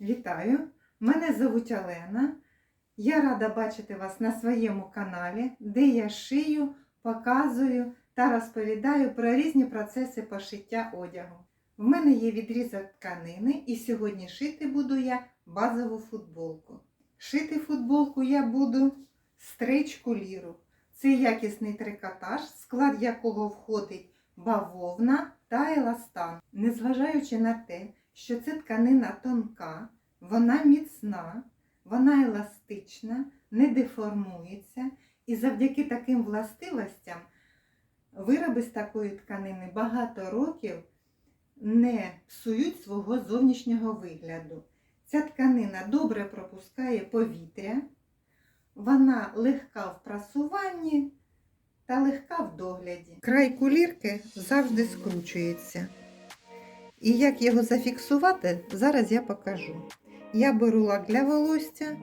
Вітаю! Мене звуть Олена. Я рада бачити вас на своєму каналі, де я шию, показую та розповідаю про різні процеси пошиття одягу. В мене є відрізок тканини, і сьогодні шити буду я базову футболку. Шити футболку я буду стричку ліру. Це якісний трикотаж, склад якого входить бавовна та еластан. Незважаючи на те, що це тканина тонка, вона міцна, вона еластична, не деформується, і завдяки таким властивостям вироби з такої тканини багато років не псують свого зовнішнього вигляду. Ця тканина добре пропускає повітря, вона легка в прасуванні та легка в догляді. Край кулірки завжди скручується. І як його зафіксувати, зараз я покажу. Я беру лак для волосся,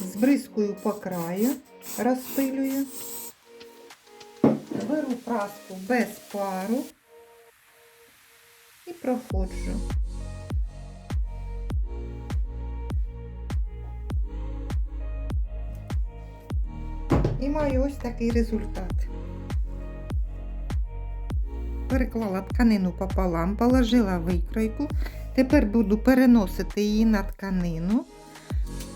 збризкую по краю, розпилюю, беру праску без пару і проходжу. І маю ось такий результат. Переклала тканину пополам, положила викройку. Тепер буду переносити її на тканину,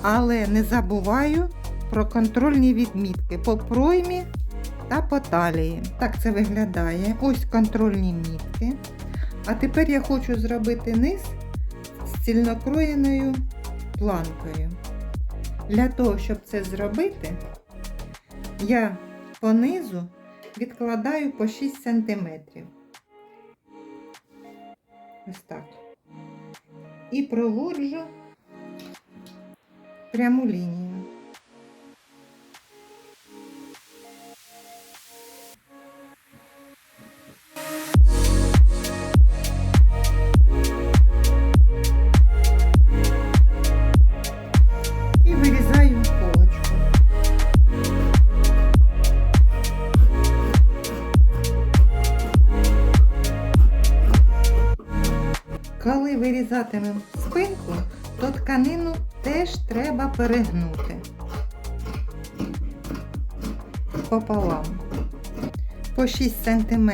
але не забуваю про контрольні відмітки по проймі та по талії. Так це виглядає. Ось контрольні мітки. А тепер я хочу зробити низ з цільнокроєною планкою. Для того, щоб це зробити, я понизу відкладаю по 6 см. Ось так. І проводжу пряму лінію. Перегнути пополам. По 6 см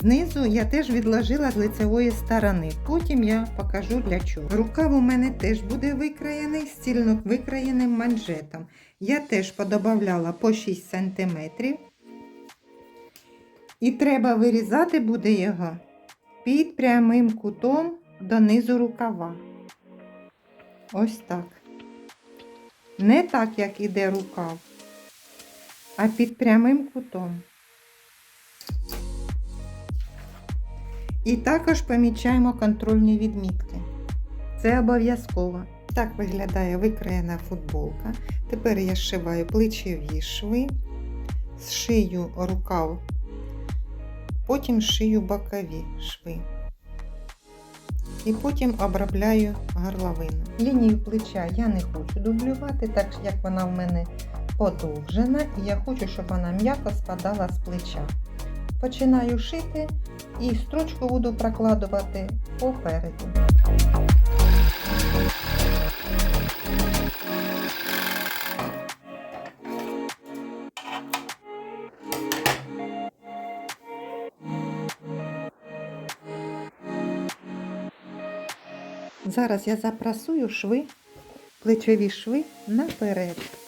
знизу я теж відложила з лицевої сторони. Потім я покажу для чого. Рукав у мене теж буде викраєний стільно викраєним манжетом. Я теж подобавляла по 6 см. І треба вирізати буде його під прямим кутом до низу рукава. Ось так. Не так, як іде рукав, а під прямим кутом. І також помічаємо контрольні відмітки. Це обов'язково. Так виглядає викраєна футболка. Тепер я зшиваю плечові шви, зшию рукав потім шию бокові шви. І потім обробляю горловину. Лінію плеча я не хочу дублювати, так як вона в мене подовжена, і я хочу, щоб вона м'яко спадала з плеча. Починаю шити і строчку буду прокладувати попереду. Зараз я запрасую шви, плечові шви наперед.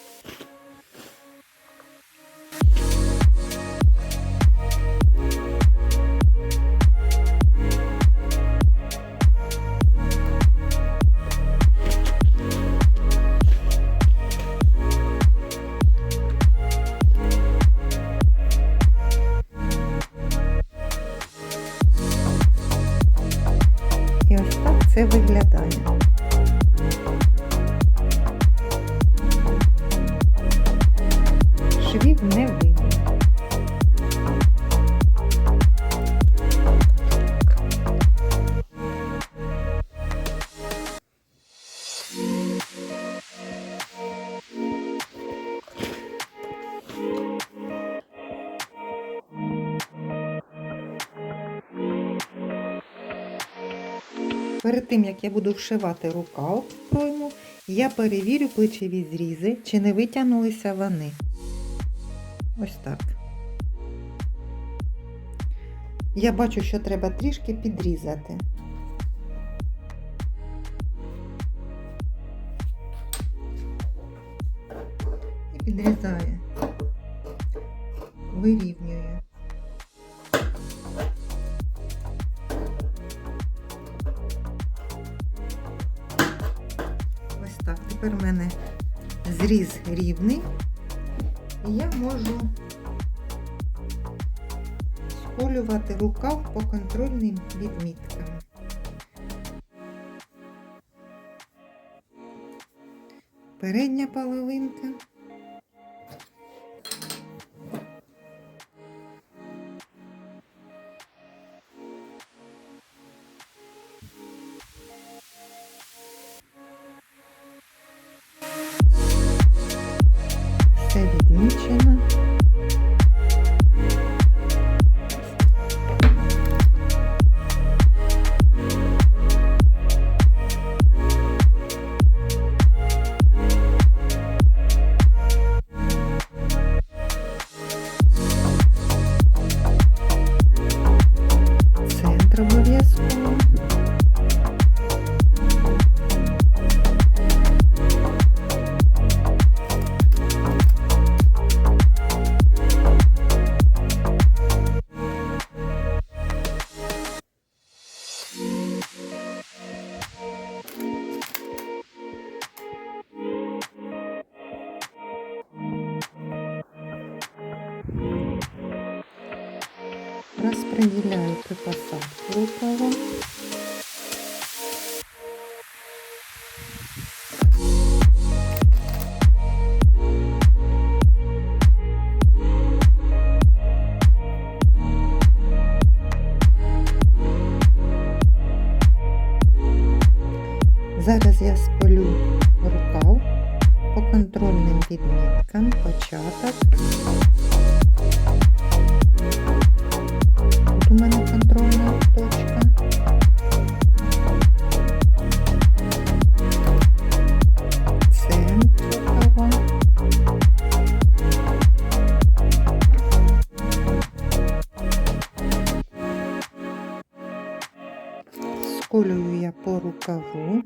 Перед тим, як я буду вшивати рукав пройму, я перевірю плечові зрізи, чи не витягнулися вони. Ось так. Я бачу, що треба трішки підрізати. І підрізаю. Вирівнюю. Ось так. Тепер в мене зріз рівний. Сколювати рукав по контрольним відміткам. Передня половинка. Распределяю при посадке рукава. Зараз я сполю рукав по контрольним відміткам, початок. Сколюю я по рукаву,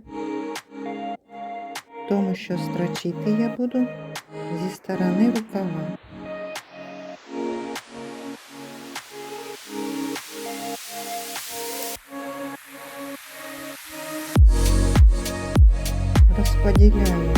тому що строчити я буду зі сторони рукава. Розподіляю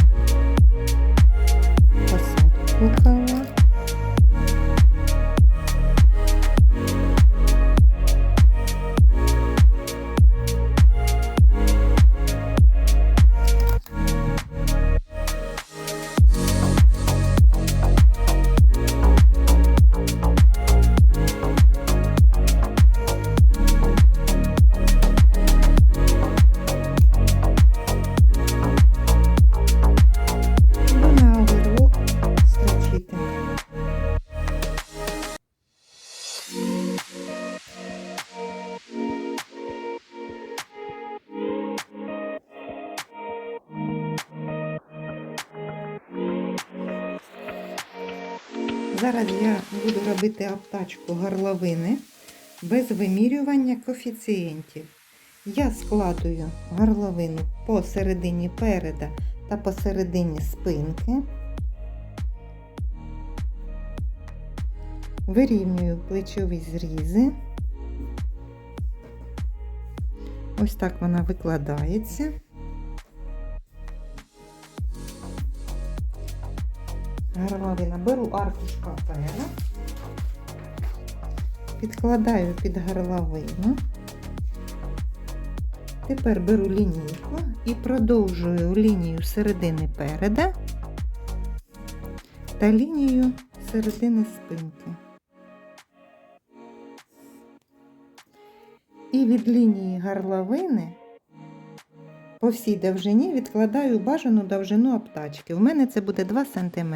Зараз я буду робити обтачку горловини без вимірювання коефіцієнтів. Я складую горловину посередині переда та посередині спинки. Вирівнюю плечові зрізи. Ось так вона викладається. Горловина. Беру аркуш папера, підкладаю під горловину. Тепер беру лінійку і продовжую лінію середини переда та лінію середини спинки. І від лінії горловини по всій довжині відкладаю бажану довжину обтачки. У мене це буде 2 см.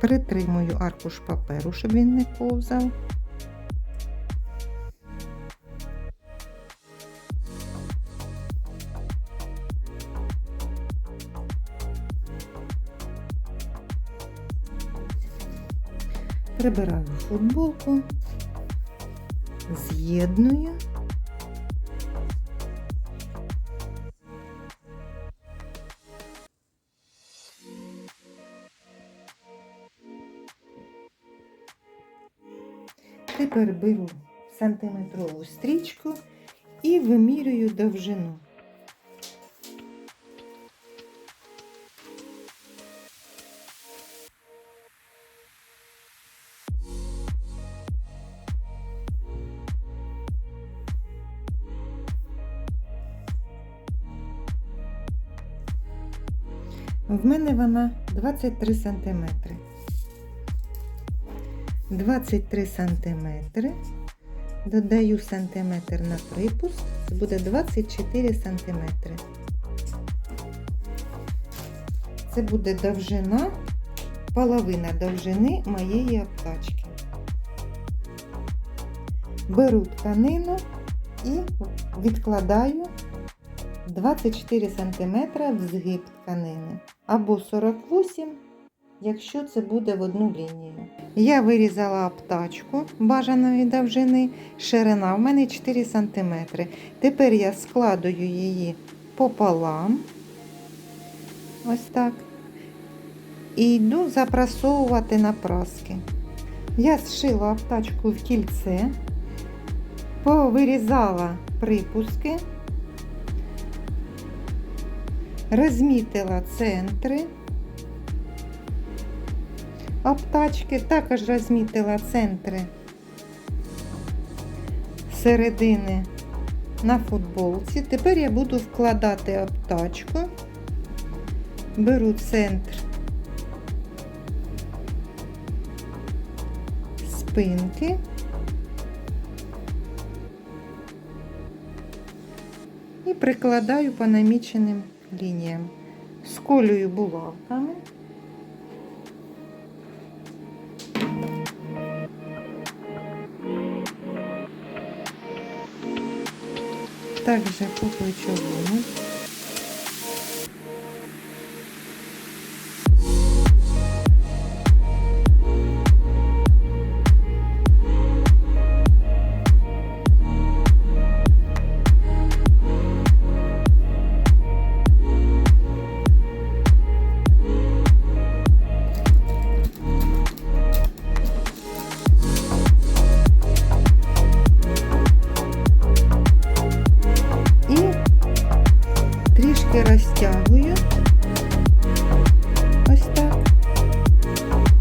Притримую аркуш паперу, щоб він не повзав. Прибираю футболку, з'єдную. Тепер беру сантиметрову стрічку і вимірюю довжину. В мене вона 23 сантиметри. 23 сантиметри. Додаю сантиметр на припуск. Це буде 24 сантиметри. Це буде довжина, половина довжини моєї обтачки. Беру тканину і відкладаю 24 см в згиб тканини або 48 якщо це буде в одну лінію. Я вирізала обтачку бажаної довжини, ширина в мене 4 см. Тепер я складую її пополам, ось так, і йду запрасовувати на праски. Я зшила обтачку в кільце, повирізала припуски, розмітила центри обтачки, також розмітила центри середини на футболці. Тепер я буду вкладати обтачку, беру центр спинки. І прикладаю по наміченим лініям. Сколюю булавками. Также по плечовому.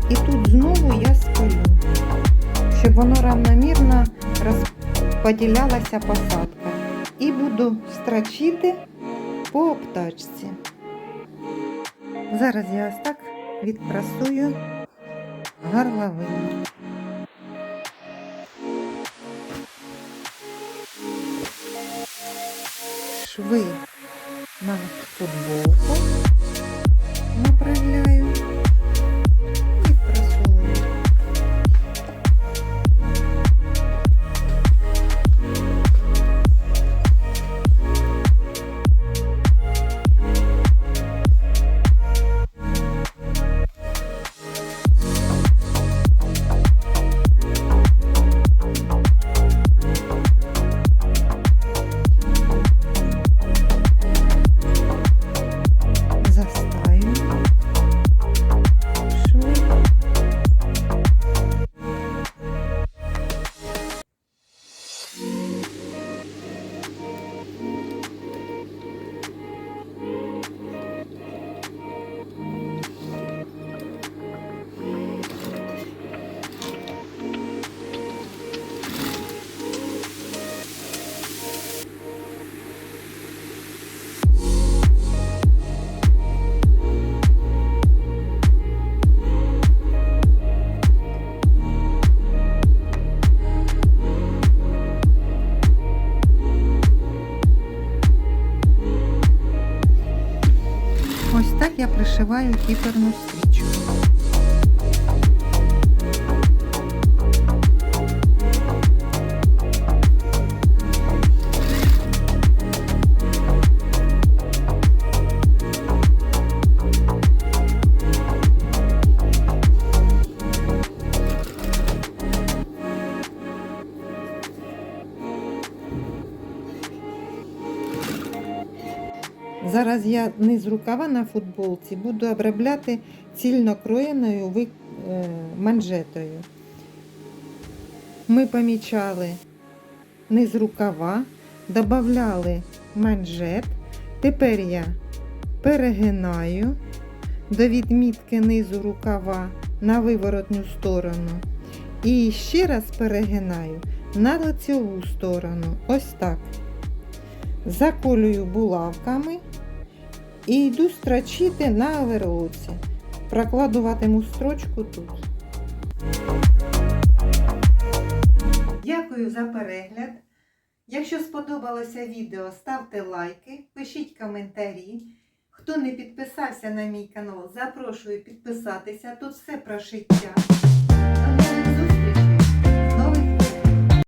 І тут знову я сколю, щоб воно равномірно розподілялася посадка. І буду строчити по обтачці. Зараз я ось так відпрасую горловину. шви на футболку пришиваю кіперну стрічку. Зараз я низ рукава на футболці буду обробляти цільнокроєною ви- е, манжетою. Ми помічали низ рукава, додавали манжет. Тепер я перегинаю до відмітки низу рукава на виворотню сторону. І ще раз перегинаю на лицеву сторону. Ось так. Заколюю булавками і йду строчити на оверлоці. Прокладуватиму строчку тут. Дякую за перегляд. Якщо сподобалося відео, ставте лайки, пишіть коментарі. Хто не підписався на мій канал, запрошую підписатися. Тут все про шиття.